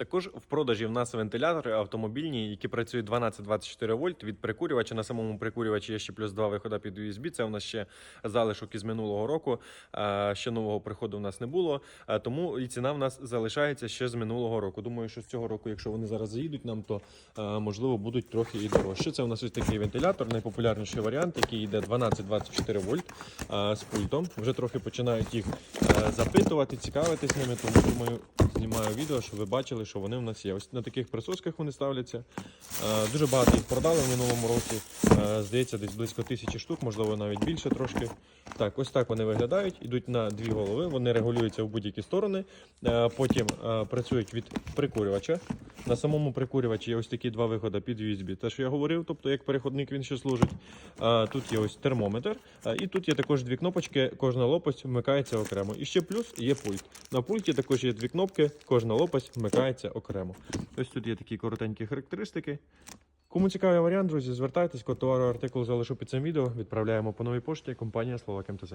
Також в продажі в нас вентилятори автомобільні, які працюють 12-24 вольт від прикурювача. На самому прикурювачі є ще плюс два виходи під USB. Це у нас ще залишок із минулого року. Ще нового приходу в нас не було. Тому і ціна в нас залишається ще з минулого року. Думаю, що з цього року, якщо вони зараз заїдуть нам, то можливо будуть трохи і дорожче. Це у нас ось такий вентилятор, найпопулярніший варіант, який йде 12-24 вольт з пультом. Вже трохи починають їх запитувати, цікавитись ними. Тому думаю, знімаю відео, щоб ви бачили, що вони в нас є. Ось на таких присосках вони ставляться. Е, Дуже багато їх продали в минулому році. Е, Здається, десь близько тисячі штук, можливо, навіть більше трошки. Так, ось так вони виглядають. Ідуть на дві голови, вони регулюються в будь-які сторони. Е, Потім працюють від прикурювача. На самому прикурювачі є ось такі два виходи під USB. Те, що я говорив, тобто як переходник він ще служить. Тут є ось термометр, і тут є також дві кнопочки. Кожна лопасть вмикається окремо. І ще плюс є пульт. На пульті також є дві кнопки, кожна лопасть вмикається окремо. Ось тут є такі коротенькі характеристики. Кому цікавий варіант, друзі, звертайтесь, код товару артикул залишу під цим відео. Відправляємо по новій пошті. Компанія Словак МТЗ.